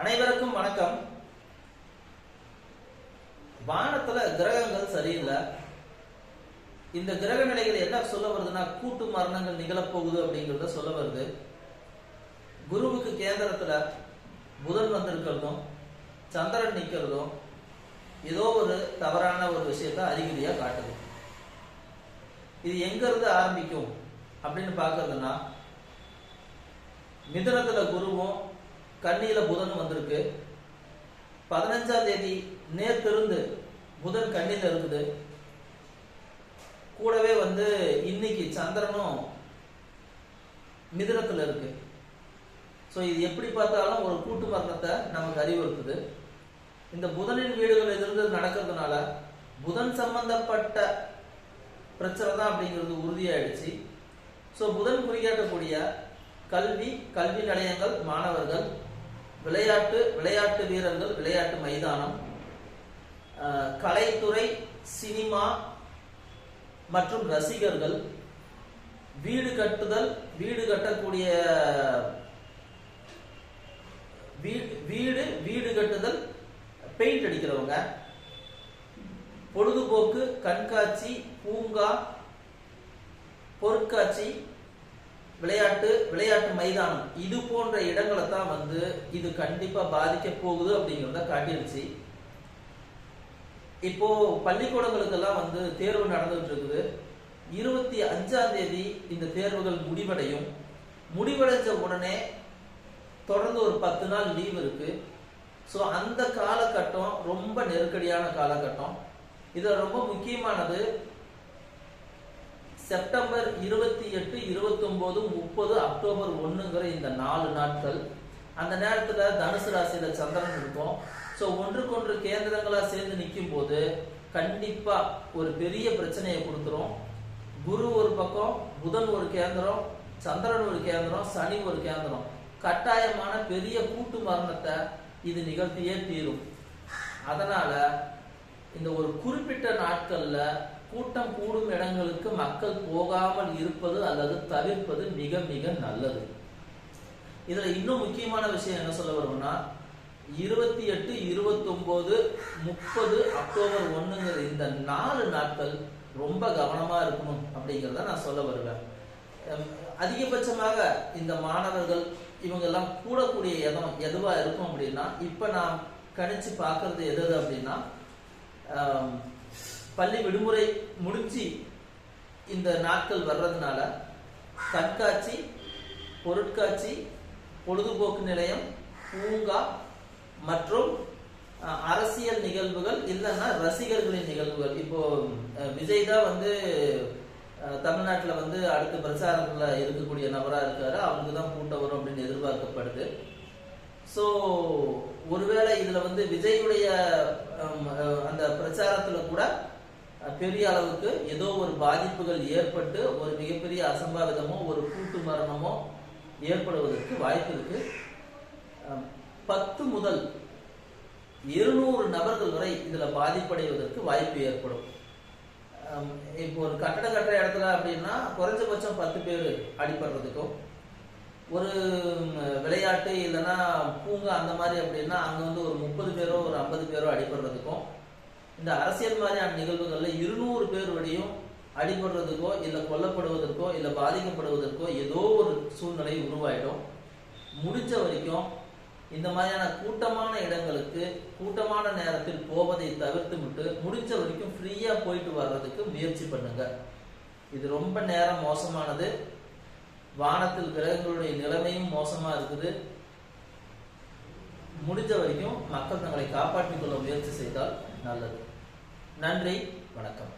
அனைவருக்கும் வணக்கம். வானத்துல கிரகங்கள் சரியில்லை. இந்த கிரக நிலைகள் என்ன சொல்ல வருதுன்னா கூட்டு மரணங்கள் நிகழப்போகுது அப்படிங்கறத சொல்ல வருது. குருவுக்கு கேந்திரத்துல புதன் வந்திருக்கிறதும் சந்திரன் நிக்கிறதும் ஏதோ ஒரு தவறான ஒரு விஷயத்த அறிகுறியா காட்டுது. இது எங்க இருந்து ஆரம்பிக்கும் அப்படின்னு பாக்குறதுன்னா மிதனத்துல குருவும் கன்னியில புதன் வந்திருக்கு. பதினஞ்சாம் தேதி நேற்றிருந்து புதன் கண்ணில இருக்குது. கூடவே வந்து இன்னைக்கு சந்திரனும் மிதுனத்துல இருக்கு. ஸோ இது எப்படி பார்த்தாலும் ஒரு கூட்டு மரணத்தை நமக்கு அறிவுறுத்துது. இந்த புதனின் வீடுகள் எதிர்ந்து நடக்கிறதுனால புதன் சம்பந்தப்பட்ட பிரச்சனை தான் அப்படிங்கிறது உறுதியாயிடுச்சு. ஸோ புதன் குறிக்காட்டக்கூடிய கல்வி கல்வி நிலையங்கள் மாணவர்கள் விளையாட்டு விளையாட்டு வீரர்கள் விளையாட்டு மைதானம் கலைத்துறை சினிமா மற்றும் ரசிகர்கள் வீடு கட்டுதல் வீடு கட்டக்கூடிய வீடு வீடு கட்டுதல் பெயிண்ட் அடிக்கிறவங்க பொழுதுபோக்கு கண்காட்சி பூங்கா பொருட்காட்சி விளையாட்டு விளையாட்டு மைதானம் இது போன்ற இடங்களை தான் வந்து இது கண்டிப்பா பாதிக்க போகுது அப்படிங்கிறத காட்டிருச்சு. இப்போ பள்ளிக்கூடங்களுக்கெல்லாம் வந்து தேர்வு நடந்துட்டு இருக்குது. இருபத்தி அஞ்சாம் தேதி இந்த தேர்வுகள் முடிவடையும். முடிவடைஞ்ச உடனே தொடர்ந்து ஒரு பத்து நாள் லீவ் இருக்கு. ஸோ அந்த காலகட்டம் ரொம்ப நெருக்கடியான காலகட்டம். இதில் ரொம்ப முக்கியமானது செப்டம்பர் இருபத்தி எட்டு இருபத்தி ஒன்பது முப்பது அக்டோபர் ஒண்ணுங்கிற இந்த நாலு நாட்கள் அந்த நேரத்துல தனுசு ராசியில சந்திரன் இருக்கும். ஸோ ஒன்றுக்கொன்று கேந்திரங்களா சேர்ந்து நிற்கும் போது கண்டிப்பா ஒரு பெரிய பிரச்சனையை கொடுத்துரும். குரு ஒரு பக்கம் புதன் ஒரு கேந்திரம் சந்திரன் ஒரு கேந்திரம் சனி ஒரு கேந்திரம். கட்டாயமான பெரிய கூட்டு மரணத்தை இது நிகழ்த்தியே தீரும். அதனால இந்த ஒரு குறிப்பிட்ட நாட்கள்ல கூட்டம் கூடும் இடங்களுக்கு மக்கள் போகாமல் இருப்பது அல்லது தவிர்ப்பது மிக மிக நல்லது. இதுல இன்னும் முக்கியமான விஷயம் என்ன சொல்ல வரும்னா இருபத்தி எட்டு இருபத்தி ஒன்பது முப்பது அக்டோபர் ஒண்ணுங்கிற இந்த நாலு நாட்கள் ரொம்ப கவனமா இருக்கணும் அப்படிங்கிறத நான் சொல்ல வருவேன். அதிகபட்சமாக இந்த மாணவர்கள் இவங்க எல்லாம் கூடக்கூடிய இடம் எதுவா இருக்கும் அப்படின்னா இப்ப நான் கணிச்சு பார்க்கறது எது அப்படின்னா பள்ளி விடுமுறை முடிஞ்சு இந்த நாட்கள் வர்றதுனால கண்காட்சி பொருட்காட்சி பொழுதுபோக்கு நிலையம் பூங்கா மற்றும் அரசியல் நிகழ்வுகள் இல்லைன்னா ரசிகர்களின் நிகழ்வுகள். இப்போ விஜய் தான் வந்து தமிழ்நாட்டில் வந்து அடுத்த பிரச்சாரங்களில் இருக்கக்கூடிய நபராக இருக்காரு. அவருக்கு தான் கூட்டம் வரும் அப்படின்னு எதிர்பார்க்கப்படுது. ஸோ ஒருவேளை இதில் வந்து விஜயுடைய அந்த பிரச்சாரத்தில் கூட பெரிய அளவுக்கு ஏதோ ஒரு பாதிப்புகள் ஏற்பட்டு ஒரு மிகப்பெரிய அசம்பாவிதமோ ஒரு கூட்டு மரணமோ ஏற்படுவதற்கு வாய்ப்பு இருக்கு. பத்து முதல் இருநூறு நபர்கள் வரை இதுல பாதிப்படைவதற்கு வாய்ப்பு ஏற்படும். இப்போ ஒரு கட்டட கட்டுற இடத்துல அப்படின்னா குறைஞ்சபட்சம் பத்து பேர் அடிபடுறதுக்கும் ஒரு விளையாட்டு இல்லைன்னா பூங்கா அந்த மாதிரி அப்படின்னா அங்க வந்து ஒரு முப்பது பேரோ ஒரு ஐம்பது பேரோ அடிபடுறதுக்கும் இந்த அரசியல் மாதிரியான நிகழ்வுகள்ல இருநூறு பேருடையும் அடிபடுறதுக்கோ இல்ல கொல்லப்படுவதற்கோ இல்ல பாதிக்கப்படுவதற்கோ ஏதோ ஒரு சூழ்நிலை உருவாயிடும். முடிஞ்ச வரைக்கும் இந்த மாதிரியான கூட்டமான இடங்களுக்கு கூட்டமான நேரத்தில் போவதை தவிர்த்து விட்டு முடிஞ்ச வரைக்கும் ஃப்ரீயா போயிட்டு வர்றதுக்கு முயற்சி பண்ணுங்க. இது ரொம்ப நேரம் மோசமானது. வானத்தில் கிரகங்களுடைய நிலைமையும் மோசமா இருக்குது. முடிஞ்ச வரைக்கும் மக்கள் தங்களை காப்பாற்றிக் கொள்ள முயற்சி செய்தால் நல்லது. நன்றி வணக்கம்.